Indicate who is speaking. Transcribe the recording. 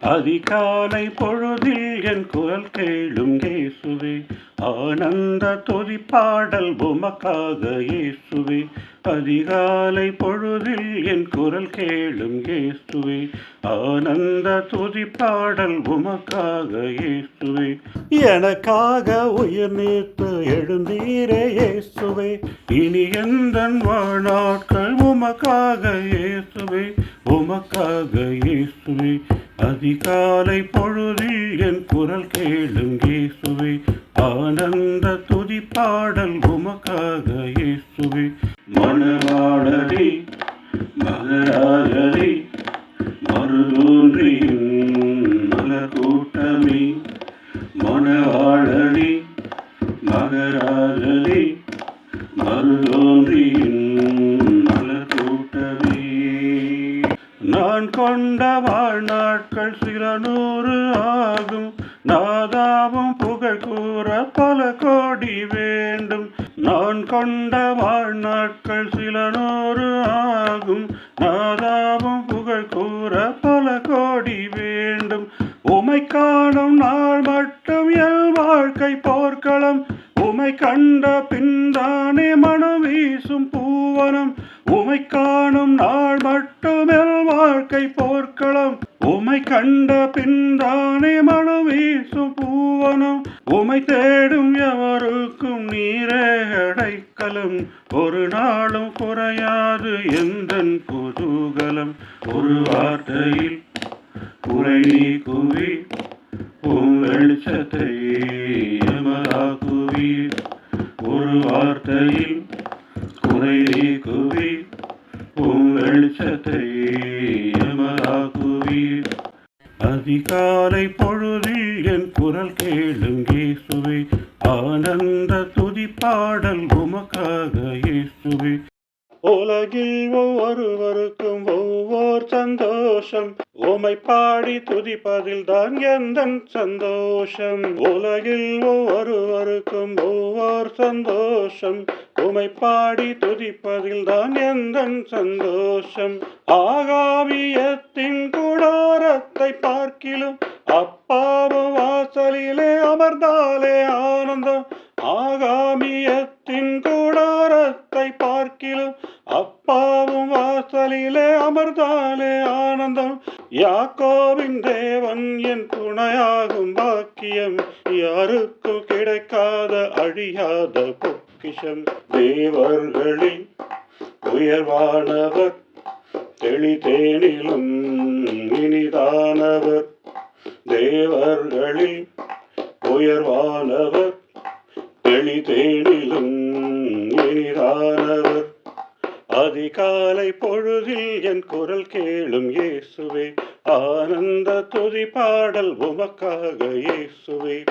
Speaker 1: அதிகாலை பொழுதில் என் குரல் கேளும் இயேசுவே. ஆனந்த துதி பாடல் உமக்காக இயேசுவே. அதிகாலை பொழுதில் என் குரல் கேளும் இயேசுவே. ஆனந்த துதி பாடல் உமக்காக இயேசுவே. எனக்காக உயிர் நீத்து எழுந்தீரே இயேசுவே. இனி எந்த வாழ்நாட்கள் உமக்காக இயேசுவே. உமக்காக இயேசுவே அதிகாலை பொழுதில் என் குரல் கேளும் இயேசுவே. ஆனந்த துதி பாடல் உமக்காக இயேசுவே. மணவாளரே மகராஜரே மறுதோன்றியும் மலர் கூட்டமே மணவாளரே மகராஜரே நான் கொண்ட வாழ்நாட்கள் சில நூறு ஆகும். நாதாவும் புகழ் கூற பல கோடி வேண்டும். நான் கொண்ட வாழ்நாட்கள் சில நூறு ஆகும். நாதாவும் புகழ் கூற பல கோடி வேண்டும். உமை காணும் நாள் மட்டும் எல் வாழ்க்கை போர்க்களம். உமை கண்ட பின்தானே மனம் வீசும் பூவனம். உமை காணும் நாள் மட்டும் வாழ்க்கை போர்க்களம். உமை கண்ட பின்தானே மனு வீசும் பூவனம். உமை தேடும் எவருக்கும் நீரே அடைக்கலம். ஒரு நாளும் குறையாது எந்த குதூகலம். ஒரு வார்த்தையில் குறை நீக்குவி உம் வெளிச்சத்தை எமதாக்குவீர் ஒரு வார்த்தையில் குறை நீக்குவி உம் வெளிச்சத்தை எமதாக்குவீர் அதிகாலை பொழுதில் என் குரல் கேளும் இயேசுவே ஆனந்த துதி பாடல் உமக்காக இயேசுவே. உலகில் ஒவ்வொருவருக்கும் ஒவ்வொரு சந்தோஷம். உமை பாடி துதிப்பதில் தான் எந்த சந்தோஷம்? உலகில் ஒவ்வொருவருக்கும் ஒவ்வொரு சந்தோஷம். உமை பாடி துதிப்பதில் தான் எந்த சந்தோஷம்? ஆகாவியத்தின் குடாரத்தை பார்க்கிலும் அப்பாவும் வாசலிலே அமர்ந்தாலே ஆனந்தம். ஆகாமி வாசலிலே அமர்ந்தாலே ஆனந்தம். யாக்கோவின் தேவன் என் துணையாகும் பாக்கியம். யாருக்கும் கிடைக்காத அழியாத பொக்கிஷம். தேவர்களின் உயர்வானவர் தெளிதேனிலும் இனிதானவர். தேவர்களில் உயர்வானவர் தெளிதேனிலும் இனிதானவர். அதிகாலை பொழுதில் என் குரல் கேளும் இயேசுவே. ஆனந்த துதி பாடல் உமக்காக இயேசுவே.